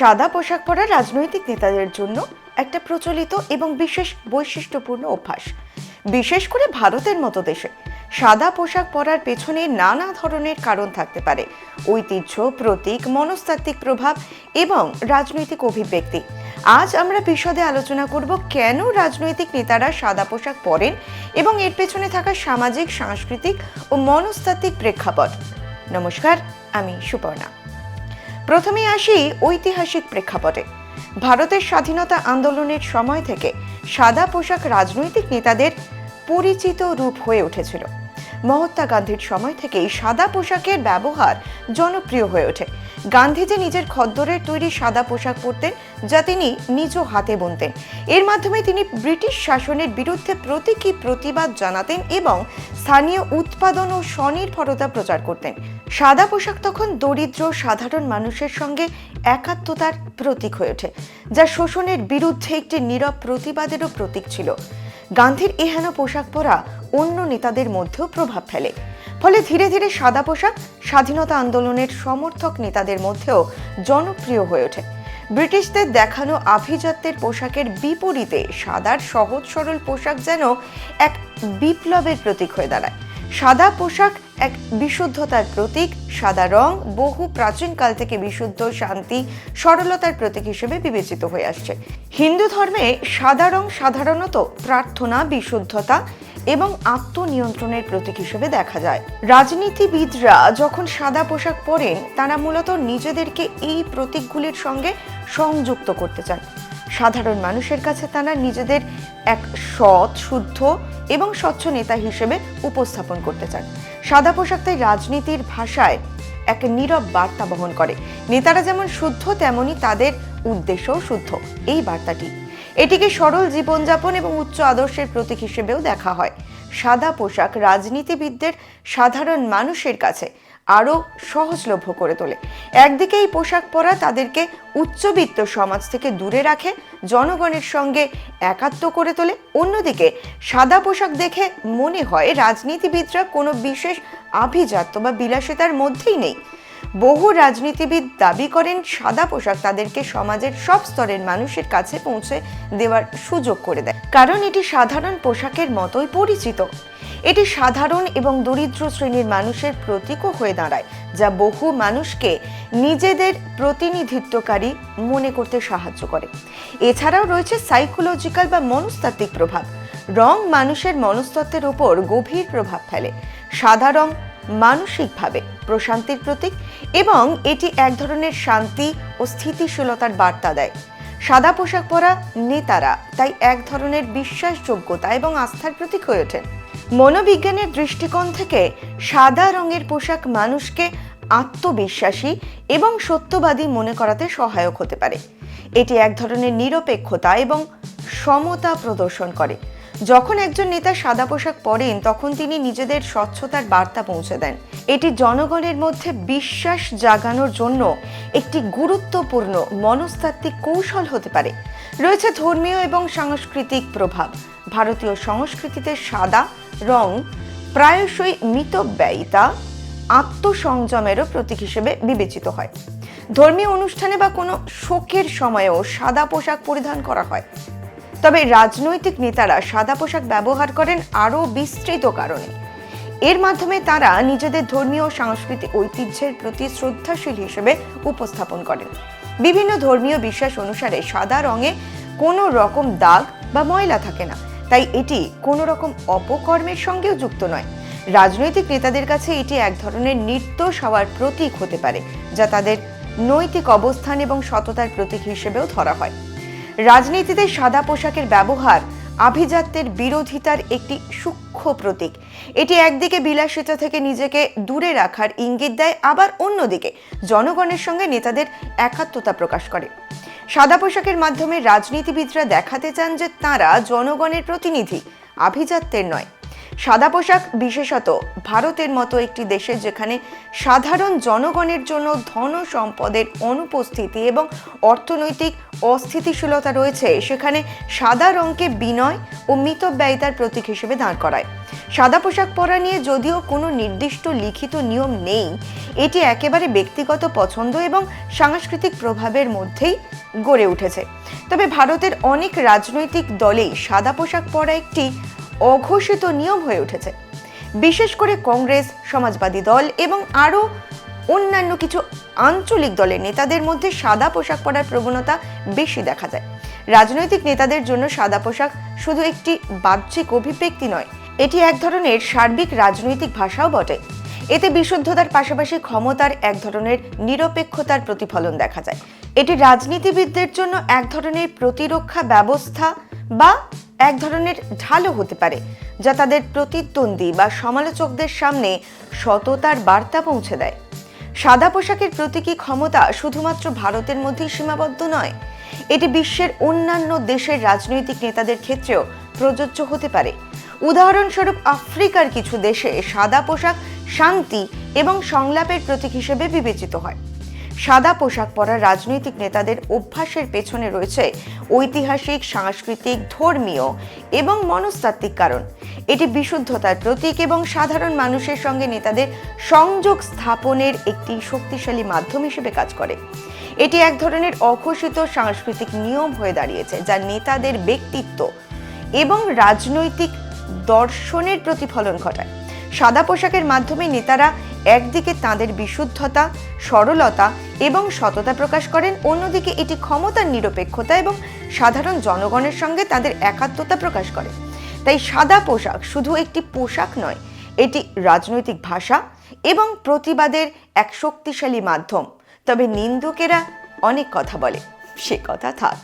সাদা পোশাক পরা রাজনৈতিক নেতাদের জন্য একটা প্রচলিত এবং বিশেষ বৈশিষ্ট্যপূর্ণ অভ্যাস। বিশেষ করে ভারতের মতো দেশে সাদা পোশাক পরার পেছনে নানা ধরনের কারণ থাকতে পারে। ঐতিহ্য, প্রতীক, মনস্তাত্ত্বিক প্রভাব এবং রাজনৈতিক অভিব্যক্তি। আজ আমরা বিশদে আলোচনা করব কেন রাজনৈতিক নেতারা সাদা পোশাক পরেন এবং এর পেছনে থাকা সামাজিক, সাংস্কৃতিক ও মনস্তাত্ত্বিক প্রেক্ষাপট। নমস্কার, আমি সুপর্ণা। প্রথমে আসি ঐতিহাসিক প্রেক্ষাপটে। ভারতের স্বাধীনতা আন্দোলনের সময় থেকে সাদা পোশাক রাজনৈতিক নেতাদের পরিচিত রূপ হয়ে উঠেছিল। মহাত্মা গান্ধীর সময় থেকেই সাদা পোশাকের ব্যবহার জনপ্রিয় হয়ে ওঠে। গান্ধীজি নিজের খদ্দরের তৈরি সাদা পোশাক পরতেন যা তিনি নিজ হাতে বুনতেন। এর মাধ্যমে তিনি ব্রিটিশ শাসনের বিরুদ্ধে প্রতীকী প্রতিবাদ জানাতেন এবং স্থানীয় উৎপাদন ও স্বনির্ভরতা প্রচার করতেন। সাদা পোশাক তখন দরিদ্র, সাধারণ মানুষের সঙ্গে একাত্মতার প্রতীক হয়ে ওঠে, যা শোষণের বিরুদ্ধে একটি নীরব প্রতিবাদেরও প্রতীক ছিল। গান্ধীর এহেন পোশাক পরা অন্য নেতাদের মধ্যেও প্রভাব ফেলে। ফলে ধীরে ধীরে সাদা পোশাক, স্বাধীনতা আন্দোলনের সমর্থক নেতাদের মধ্যেও জনপ্রিয় হয়ে ওঠে। ব্রিটিশদের দেখানো আভিজাত্যের পোশাকের বিপরীতে সাদার সহজ সরল পোশাক যেন এক বিপ্লবের প্রতীক হয়ে দাঁড়ায়। সাদা পোশাক এক বিশুদ্ধতার প্রতীক, সাদা রং বহু প্রাচীনকাল থেকে বিশুদ্ধ, শান্তি, সরলতার প্রতীক হিসেবে বিবেচিত হয়ে আসছে। হিন্দু ধর্মে সাদা রং সাধারণত প্রার্থনা, বিশুদ্ধতা এবং আত্মনিয়ন্ত্রণের প্রতীক হিসেবে দেখা যায়। রাজনীতিবিদরা যখন সাদা পোশাক পরেন, তারা মূলত নিজেদেরকে এই প্রতীকগুলির সঙ্গে সংযুক্ত করতে চান। সাধারণ মানুষের কাছে তারা নিজেদের এক সৎ, শুদ্ধ এবং স্বচ্ছ নেতা হিসেবে উপস্থাপন করতে চান। সাদা পোশাক তাই রাজনীতির ভাষায় এক নীরব বার্তা বহন করে। নেতারা যেমন শুদ্ধ, তেমনি তাদের উদ্দেশ্যও শুদ্ধ। এই বার্তাটি এটিকে সরল জীবনযাপন এবং উচ্চ আদর্শের প্রতীক হিসেবেও দেখা হয়। সাদা পোশাক রাজনীতিবিদদের সাধারণ মানুষের কাছে আরও সহজলভ্য করে তোলে। একদিকে এই পোশাক পরা তাদেরকে উচ্চবিত্ত সমাজ থেকে দূরে রাখে, জনগণের সঙ্গে একাত্ম করে তোলে। অন্যদিকে সাদা পোশাক দেখে মনে হয় রাজনীতিবিদরা কোনো বিশেষ আভিজাত্য বা বিলাসিতার মধ্যেই নেই। বহু রাজনীতিবিদ দাবি করেন সাদা পোশাক তাদেরকে সমাজের সব স্তরের মানুষের কাছে পৌঁছে দেওয়ার সুযোগ করে দেয়। কারণ এটি সাধারণ পোশাকের মতোই পরিচিত। এটি সাধারণ এবং দরিদ্র শ্রেণির মানুষের প্রতীকও হয়ে দাঁড়ায়, যা বহু মানুষকে নিজেদের প্রতিনিধিত্বকারী মনে করতে সাহায্য করে। এছাড়াও রয়েছে সাইকোলজিক্যাল বা মনস্তাত্ত্বিক প্রভাব। রং মানুষের মনস্তত্ত্বের উপর গভীর প্রভাব ফেলে। সাদা রং মানসিকভাবে প্রশান্তির প্রতীক এবং এটি এক ধরনের শান্তি ও স্থিতিশীলতার বার্তা দেয়। সাদা পোশাক পরা নেতারা তাই এক ধরনের বিশ্বাসযোগ্যতা এবং আস্থার প্রতীক হয়ে ওঠেন। মনোবিজ্ঞানের দৃষ্টিকোণ থেকে সাদা রঙের পোশাক মানুষকে আত্মবিশ্বাসী এবং সত্যবাদী মনে করাতে সহায়ক হতে পারে। এটি এক ধরনের নিরপেক্ষতা এবং সমতা প্রদর্শন করে। যখন একজন নেতা সাদা পোশাক পরেন, তখন তিনি নিজেদের স্বচ্ছতার বার্তা পৌঁছে দেন। এটি জনগণের মধ্যে বিশ্বাস জাগানোর জন্য একটি গুরুত্বপূর্ণ মনস্তাত্ত্বিক কৌশল হতে পারে। রয়েছে ধর্মীয় এবং সাংস্কৃতিক প্রভাব। ভারতীয় সংস্কৃতিতে সাদা রং প্রায়শই মিতব্যয়িতা, আত্মসংযমেরও প্রতীক হিসেবে বিবেচিত হয়। ধর্মীয় অনুষ্ঠানে বা কোনো শোকের সময়েও সাদা পোশাক পরিধান করা হয়। তবে রাজনৈতিক নেতারা সাদা পোশাক ব্যবহার করেন আরও বিস্তৃত কারণে। এর মাধ্যমে তারা নিজেদের ধর্মীয় সাংস্কৃতিক ঐতিহ্যের প্রতি শ্রদ্ধাশীল হিসেবে উপস্থাপন করেন। বিভিন্ন ধর্মীয় বিশ্বাস অনুসারে সাদা রঙে কোনো রকম দাগ বা ময়লা থাকে না, তাই এটি কোনো রকম অপকর্মের সঙ্গেও যুক্ত নয়। রাজনৈতিক নেতাদের কাছে এটি এক ধরনের নির্দোষ হওয়ার প্রতীক হতে পারে, যা তাদের নৈতিক অবস্থান এবং সততার প্রতীক হিসেবেও ধরা হয়। রাজনীতিতে সাদা পোশাকের ব্যবহার আভিজাত্যের বিরোধিতার একটি সূক্ষ্ম প্রতীক। এটি একদিকে বিলাসিতা থেকে নিজেকে দূরে রাখার ইঙ্গিত দেয়, আবার অন্যদিকে জনগণের সঙ্গে নেতাদের একাত্মতা প্রকাশ করে। সাদা পোশাকের মাধ্যমে রাজনীতিবিদরা দেখাতে চান যে তারা জনগণের প্রতিনিধি, আভিজাত্যের নয়। সাদা পোশাক বিশেষত ভারতের মতো একটি দেশে যেখানে সাধারণ জনগণের জন্য ধন সম্পদের অনুপস্থিতি এবং অর্থনৈতিক অস্থিতিশীলতা রয়েছে, সেখানে সাদা রঙকে বিনয় ও মিতব্যয়িতার প্রতীক হিসেবে দাঁড় করায়। সাদা পোশাক পরা নিয়ে যদিও কোনো নির্দিষ্ট লিখিত নিয়ম নেই, এটি একেবারে ব্যক্তিগত পছন্দ এবং সাংস্কৃতিক প্রভাবের মধ্যেই গড়ে উঠেছে। তবে ভারতের অনেক রাজনৈতিক দলেই সাদা পোশাক পরা একটি অঘোষিত নিয়ম হয়ে উঠেছে। বিশেষ করে কংগ্রেস, সমাজবাদী দল এবং আরও অন্যান্য কিছু আঞ্চলিক দলের নেতাদের মধ্যে সাদা পোশাক পরার প্রবণতা বেশি দেখা যায়। রাজনৈতিক নেতাদের জন্য সাদা পোশাক শুধু একটি বাহ্যিক অভিব্যক্তি নয়, এটি এক ধরনের সার্বিক রাজনৈতিক ভাষাও বটে। এতে বিশুদ্ধতার পাশাপাশি ক্ষমতার এক ধরনের নিরপেক্ষতার প্রতিফলন দেখা যায়। এটি রাজনীতিবিদদের জন্য এক ধরনের প্রতিরক্ষা ব্যবস্থা বা এক ধরনের ঢালও হতে পারে, যা তাদের প্রতিদ্বন্দ্বী বা সমালোচকদের সামনে সততার বার্তা পৌঁছে দেয়। সাদা পোশাকের প্রতীকী ক্ষমতা শুধুমাত্র ভারতের মধ্যেই সীমাবদ্ধ নয়, এটি বিশ্বের অন্যান্য দেশের রাজনৈতিক নেতাদের ক্ষেত্রেও প্রযোজ্য হতে পারে। উদাহরণস্বরূপ আফ্রিকার কিছু দেশে সাদা পোশাক শান্তি এবং সংলাপের প্রতীক হিসেবে বিবেচিত হয়। সাদা পোশাক পরা রাজনৈতিক নেতাদের অভ্যাসের পেছনে রয়েছে ঐতিহাসিক, সাংস্কৃতিক, ধর্মীয় এবং মনস্তাত্ত্বিক কারণ। এটি বিশুদ্ধতার প্রতীক এবং সাধারণ মানুষের সঙ্গে নেতাদের সংযোগ স্থাপনের একটি শক্তিশালী মাধ্যম হিসেবে কাজ করে। এটি এক ধরনের অঘোষিত সাংস্কৃতিক নিয়ম হয়ে দাঁড়িয়েছে, যা নেতাদের ব্যক্তিত্ব এবং রাজনৈতিক দর্শনের প্রতিফলন ঘটায়। সাদা পোশাকের মাধ্যমে নেতারা একদিকে তাদের বিশুদ্ধতা, সরলতা এবং সততা প্রকাশ করেন, অন্যদিকে এটি ক্ষমতার নিরপেক্ষতা এবং সাধারণ জনগণের সঙ্গে তাদের একাত্মতা প্রকাশ করে। তাই সাদা পোশাক শুধু একটি পোশাক নয়, এটি রাজনৈতিক ভাষা এবং প্রতিবাদের এক শক্তিশালী মাধ্যম। তবে নিন্দুকেরা অনেক কথা বলে, সে কথা থাক।